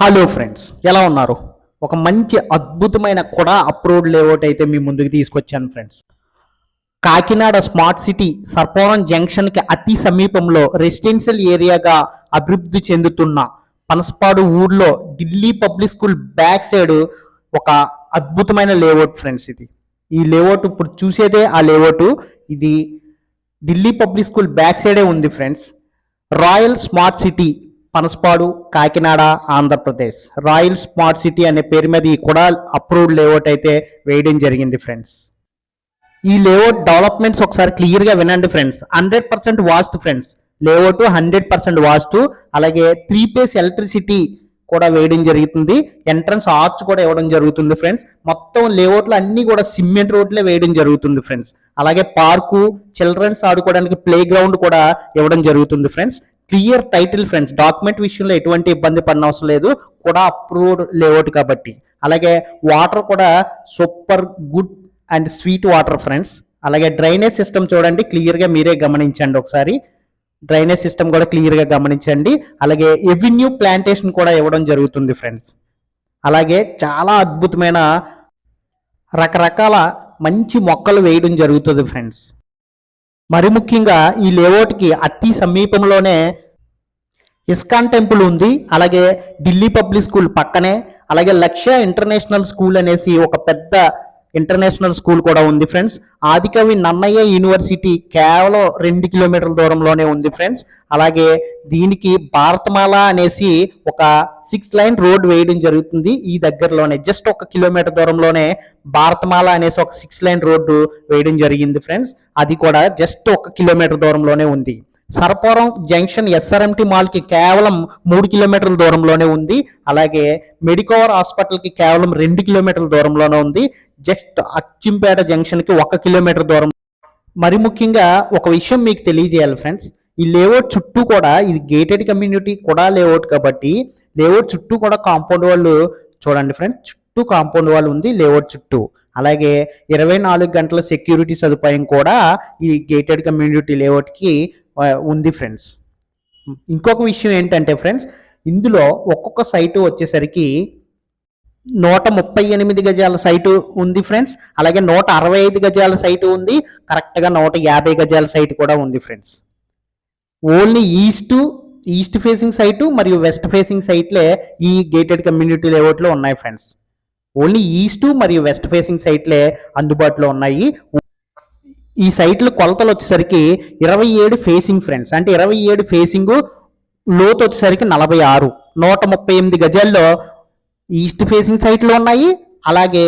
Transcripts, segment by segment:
Hello friends ఎలా ఉన్నారు? ఒక మంచి అద్భుతమైన కూడా అప్రూవ్డ్ లేఅవుట్ అయితే మీ ముందుకు తీసుకొచ్చాను friends Kakinada smart city Sarpavaram జంక్షన్కి అతి సమీపంలో రెసిడెన్షియల్ ఏరియాగా అభివృద్ధి చెందుతున్న పనసపాడు ఊర్లో Delhi public school back side ఒక అద్భుతమైన లేఅవుట్ ఫ్రెండ్స్ ఇది. ఈ లేఅవుట్ ఇప్పుడు చూసేదే ఆ లేఅవుట్. ఇది ఢిల్లీ పబ్లిక్ స్కూల్ బ్యాక్ సైడే ఉంది friends royal smart city Panasapadu Kakinada Andhra Pradesh. Royal smart city అనే పేరు మీద ఈ కూడా అప్రూవ్డ్ లేఅవుట్ అయితే వేయడం జరిగింది ఫ్రెండ్స్. ఈ లేఅవుట్ డెవలప్మెంట్స్ ఒకసారి క్లియర్గా వినండి friends. Hundred percent vastu friends. Layout hundred percent vastu. అలాగే త్రీ పేస్ ఎలక్ట్రిసిటీ కూడా వేయడం జరుగుతుంది. ఎంట్రన్స్ ఆర్చ్ కూడా ఇవ్వడం జరుగుతుంది ఫ్రెండ్స్ మొత్తం లేఅవుట్లు అన్ని కూడా సిమెంట్ రోడ్లే వేయడం జరుగుతుంది ఫ్రెండ్స్ అలాగే పార్కు చిల్డ్రన్స్ ఆడుకోవడానికి ప్లే గ్రౌండ్ కూడా ఇవ్వడం జరుగుతుంది friends clear title friends document విషయంలో ఎటువంటి ఇబ్బంది పడిన అవసరం లేదు. కూడా అప్రూవ్డ్ లేఅవుట్ కాబట్టి. అలాగే వాటర్ కూడా super good and sweet water friends అలాగే డ్రైనేజ్ సిస్టమ్ చూడండి. క్లియర్గా మీరే గమనించండి ఒకసారి. డ్రైనేజ్ సిస్టమ్ కూడా క్లియర్గా గమనించండి. అలాగే ఎవెన్యూ ప్లాంటేషన్ కూడా ఇవ్వడం జరుగుతుంది ఫ్రెండ్స్. అలాగే చాలా అద్భుతమైన రకరకాల మంచి మొక్కలు వేయడం జరుగుతుంది ఫ్రెండ్స్. మరి ముఖ్యంగా ఈ లేఅవుట్కి అతి సమీపంలోనే ఇస్కాన్ టెంపుల్ ఉంది. అలాగే ఢిల్లీ పబ్లిక్ స్కూల్ పక్కనే. అలాగే లక్ష్య ఇంటర్నేషనల్ స్కూల్ అనేసి ఒక పెద్ద ఇంటర్నేషనల్ స్కూల్ కూడా ఉంది ఫ్రెండ్స్. ఆదికవి నన్నయ్య యూనివర్సిటీ కేవలం రెండు కిలోమీటర్ల దూరంలోనే ఉంది ఫ్రెండ్స్. అలాగే దీనికి భారతమాల అనేసి ఒక సిక్స్ లైన్ రోడ్ వేయడం జరుగుతుంది. ఈ దగ్గరలోనే జస్ట్ ఒక కిలోమీటర్ దూరంలోనే భారతమాల అనేసి ఒక సిక్స్ లైన్ రోడ్డు వేయడం జరిగింది ఫ్రెండ్స్. అది కూడా జస్ట్ ఒక కిలోమీటర్ దూరంలోనే ఉంది. సర్పవరం జంక్షన్ ఎస్ఆర్ఎంటి మాల్కి కేవలం మూడు కిలోమీటర్ల దూరంలోనే ఉంది. అలాగే మెడికోవర్ హాస్పిటల్కి కేవలం రెండు కిలోమీటర్ల దూరంలోనే ఉంది. జస్ట్ అచ్చింపేట జంక్షన్కి ఒక కిలోమీటర్ దూరం. మరి ముఖ్యంగా ఒక విషయం మీకు తెలియజేయాలి ఫ్రెండ్స్. ఈ లేఅవుట్ చుట్టూ కూడా ఇది గేటెడ్ కమ్యూనిటీ కూడా లేఅవుట్ కాబట్టి లేఅవుట్ చుట్టూ కూడా కాంపౌండ్ వాళ్ళు చూడండి ఫ్రెండ్స్ చుట్టూ కాంపౌండ్ వాళ్ళు ఉంది లేఅవుట్ చుట్టూ. అలాగే ఇరవై నాలుగు గంటల సెక్యూరిటీ సదుపాయం కూడా ఈ గేటెడ్ కమ్యూనిటీ లేఅవుట్కి ఉంది ఫ్రెండ్స్ ఇంకొక విషయం ఏంటంటే ఫ్రెండ్స్ ఇందులో ఒక్కొక్క సైటు వచ్చేసరికి నూట ముప్పై ఎనిమిది గజాల సైటు ఉంది ఫ్రెండ్స్ అలాగే నూట అరవై ఐదు గజాల సైటు ఉంది కరెక్ట్గా నూట యాభై గజాల సైట్ కూడా ఉంది friends only east east facing site మరియు వెస్ట్ ఫేసింగ్ సైట్లే ఈ గేటెడ్ కమ్యూనిటీ లేఅవుట్లో ఉన్నాయి ఫ్రెండ్స్ ఓన్లీ ఈస్ట్ మరియు వెస్ట్ ఫేసింగ్ సైట్లే అందుబాటులో ఉన్నాయి. ఈ సైట్లు కొలతలు వచ్చేసరికి ఇరవై ఏడు ఫేసింగ్ ఫ్రెండ్స్ అంటే ఇరవై ఏడు ఫేసింగ్ లోతు వచ్చేసరికి నలభై ఆరు. నూట ముప్పై ఎనిమిది గజాల్లో ఈస్ట్ ఫేసింగ్ సైట్లు ఉన్నాయి అలాగే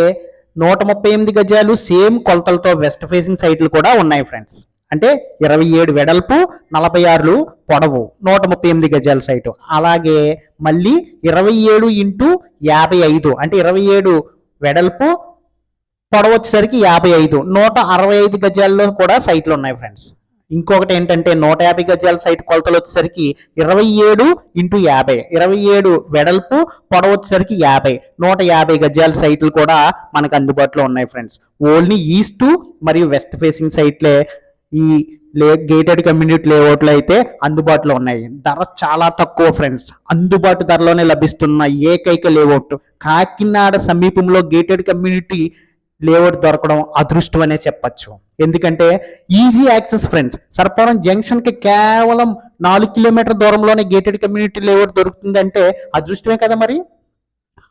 నూట ముప్పై ఎనిమిది గజాలు సేమ్ కొలతలతో వెస్ట్ ఫేసింగ్ సైట్లు కూడా ఉన్నాయి ఫ్రెండ్స్. అంటే ఇరవై ఏడు వెడల్పు నలభై ఆరులు పొడవు నూట ముప్పై ఎనిమిది గజాల సైటు. అలాగే మళ్ళీ ఇరవై ఏడు ఇంటూ యాభై ఐదు అంటే ఇరవై ఏడు వెడల్పు పొడవు వచ్చేసరికి యాభై ఐదు. నూట అరవై ఐదు గజాల్లో కూడా సైట్లు ఉన్నాయి ఫ్రెండ్స్. ఇంకొకటి ఏంటంటే నూట యాభై గజాల సైట్ కొలతలు వచ్చేసరికి ఇరవై ఏడు ఇంటూ యాభై. ఇరవై ఏడు వెడల్పు పొడవు వచ్చేసరికి యాభై. నూట యాభై గజాల సైట్లు కూడా మనకు అందుబాటులో ఉన్నాయి ఫ్రెండ్స్. ఓన్లీ ఈస్ట్ మరియు వెస్ట్ ఫేసింగ్ సైట్లే ఈ లే గేటెడ్ కమ్యూనిటీ లేఅవుట్లు అయితే అందుబాటులో ఉన్నాయి. ధర చాలా తక్కువ ఫ్రెండ్స్ అందుబాటు ధరలోనే లభిస్తున్న ఏకైక లేఅవుట్ కాకినాడ సమీపంలో గేటెడ్ కమ్యూనిటీ లేఅవుట్ దొరకడం అదృష్టం అనే చెప్పచ్చు. ఎందుకంటే ఈజీ యాక్సెస్ ఫ్రెండ్స్ సర్పవరం జంక్షన్కి కేవలం నాలుగు కిలోమీటర్ దూరంలోనే గేటెడ్ కమ్యూనిటీ లేఅవుట్ దొరుకుతుందంటే అదృష్టమే కదా మరి?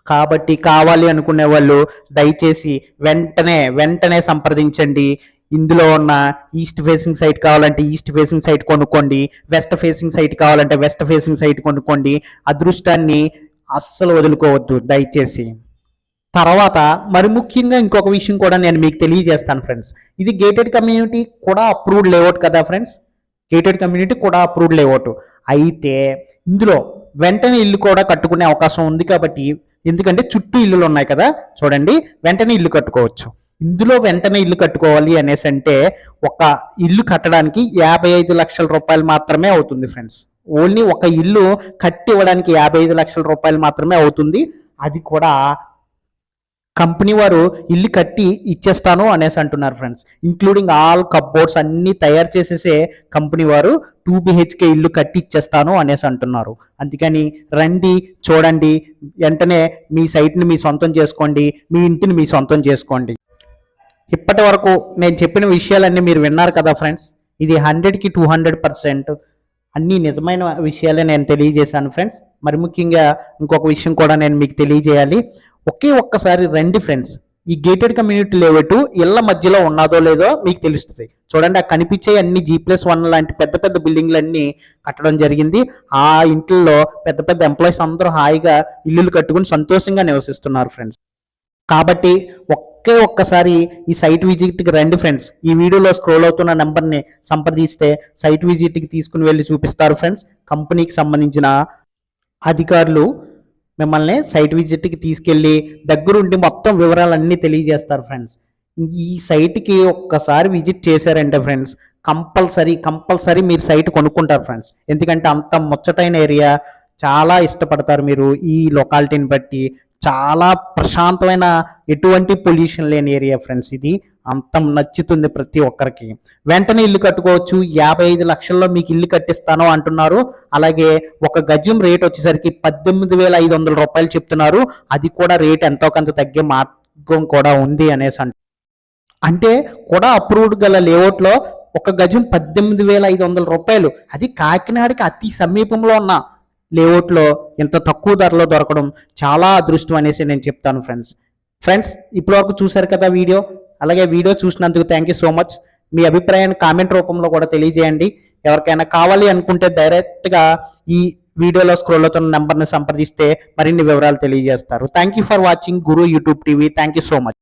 కాబట్టి కావాలి అనుకునే వాళ్ళు దయచేసి వెంటనే వెంటనే సంప్రదించండి. ఇందులో ఉన్న ఈస్ట్ ఫేసింగ్ సైట్ కావాలంటే ఈస్ట్ ఫేసింగ్ సైట్ కొనుక్కోండి వెస్ట్ ఫేసింగ్ సైట్ కావాలంటే వెస్ట్ ఫేసింగ్ సైట్ కొనుక్కోండి. అదృష్టాన్ని అస్సలు వదులుకోవద్దు దయచేసి. తర్వాత మరి ముఖ్యంగా ఇంకొక విషయం కూడా నేను మీకు తెలియజేస్తాను ఫ్రెండ్స్ ఇది గేటెడ్ కమ్యూనిటీ కూడా అప్రూవ్డ్ లేఅవుట్ కదా ఫ్రెండ్స్ గేటెడ్ కమ్యూనిటీ కూడా అప్రూవ్డ్ లేఅవుట్ అయితే ఇందులో వెంటనే ఇల్లు కూడా కట్టుకునే అవకాశం ఉంది కాబట్టి ఎందుకంటే చుట్టూ ఇల్లులు ఉన్నాయి కదా చూడండి. వెంటనే ఇల్లు కట్టుకోవచ్చు. ఇందులో వెంటనే ఇల్లు కట్టుకోవాలి అనేసి అంటే ఒక ఇల్లు కట్టడానికి యాభై ఐదు లక్షల రూపాయలు మాత్రమే అవుతుంది ఫ్రెండ్స్. ఓన్లీ ఒక ఇల్లు కట్టి ఇవ్వడానికి యాభై ఐదు లక్షల రూపాయలు మాత్రమే అవుతుంది. అది కూడా కంపెనీ వారు ఇల్లు కట్టి ఇచ్చేస్తాను అనేసి అంటున్నారు ఫ్రెండ్స్. ఇంక్లూడింగ్ ఆల్ కప్బోర్డ్స్ అన్ని తయారు చేసేసే కంపెనీ వారు టూ బిహెచ్కే ఇల్లు కట్టి ఇచ్చేస్తాను అనేసి అంటున్నారు. అందుకని రండి చూడండి వెంటనే మీ సైట్ని మీ సొంతం చేసుకోండి మీ ఇంటిని మీ సొంతం చేసుకోండి. ఇప్పటి వరకు నేను చెప్పిన విషయాలన్నీ మీరు విన్నారు కదా ఫ్రెండ్స్ ఇది హండ్రెడ్కి టూ హండ్రెడ్ పర్సెంట్ అన్ని నిజమైన విషయాలే నేను తెలియజేశాను ఫ్రెండ్స్ మరి ముఖ్యంగా ఇంకొక విషయం కూడా నేను మీకు తెలియజేయాలి. ఒకే ఒక్కసారి రండి ఫ్రెండ్స్ ఈ గేటెడ్ కమ్యూనిటీ లేవటు ఇళ్ళ మధ్యలో ఉన్నదో లేదో మీకు తెలుస్తుంది. చూడండి ఆ కనిపించే అన్ని జీ ప్లస్ వన్ లాంటి పెద్ద పెద్ద బిల్డింగ్లన్నీ కట్టడం జరిగింది. ఆ ఇంట్లో పెద్ద పెద్ద ఎంప్లాయీస్ అందరూ హాయిగా ఇల్లులు కట్టుకుని సంతోషంగా నివసిస్తున్నారు ఫ్రెండ్స్ కాబట్టి ఒకే ఒక్కసారి ఈ సైట్ విజిట్కి రండి ఫ్రెండ్స్ ఈ వీడియోలో స్క్రోల్ అవుతున్న నెంబర్ని సంప్రదిస్తే సైట్ విజిట్కి తీసుకుని వెళ్ళి చూపిస్తారు ఫ్రెండ్స్ కంపెనీకి సంబంధించిన అధికారులు మిమ్మల్ని సైట్ విజిట్కి తీసుకెళ్ళి దగ్గరుండి మొత్తం వివరాలన్నీ తెలియజేస్తారు ఫ్రెండ్స్ ఈ సైట్కి ఒక్కసారి విజిట్ చేశారంటే ఫ్రెండ్స్ కంపల్సరీ కంపల్సరీ మీరు సైట్ కొనుక్కుంటారు ఫ్రెండ్స్ ఎందుకంటే అంత ముచ్చటైన ఏరియా చాలా ఇష్టపడతారు మీరు ఈ లొకాలిటీని బట్టి. చాలా ప్రశాంతమైన ఎటువంటి పొల్యూషన్ లేని ఏరియా ఫ్రెండ్స్ ఇది. అంత నచ్చుతుంది ప్రతి ఒక్కరికి. వెంటనే ఇల్లు కట్టుకోవచ్చు. యాభై ఐదు లక్షల్లో మీకు ఇల్లు కట్టిస్తాను అంటున్నారు. అలాగే ఒక గజం రేట్ వచ్చేసరికి పద్దెనిమిది వేల ఐదు వందల రూపాయలు చెప్తున్నారు. అది కూడా రేట్ ఎంతో కొంత తగ్గే మార్గం కూడా ఉంది అనేసి అంట అంటే కూడా అప్రూవ్డ్ గల లేఅవుట్లో ఒక గజం పద్దెనిమిది వేల ఐదు వందల రూపాయలు. అది కాకినాడకి అతి సమీపంలో ఉన్న లేఅవుట్లో ఇంత తక్కువ ధరలో దొరకడం చాలా అదృష్టం అనేసి నేను చెప్తాను ఫ్రెండ్స్ ఫ్రెండ్స్ ఇప్పటివరకు చూశారు కదా వీడియో? అలాగే వీడియో చూసినందుకు థ్యాంక్ యూ సో మచ్ మీ అభిప్రాయాన్ని కామెంట్ రూపంలో కూడా తెలియజేయండి. ఎవరికైనా కావాలి అనుకుంటే డైరెక్ట్గా ఈ వీడియోలో స్క్రోల్ అవుతున్న నెంబర్ని సంప్రదిస్తే మరిన్ని వివరాలు తెలియజేస్తారు. Thank you for watching Guru YouTube TV thank you so much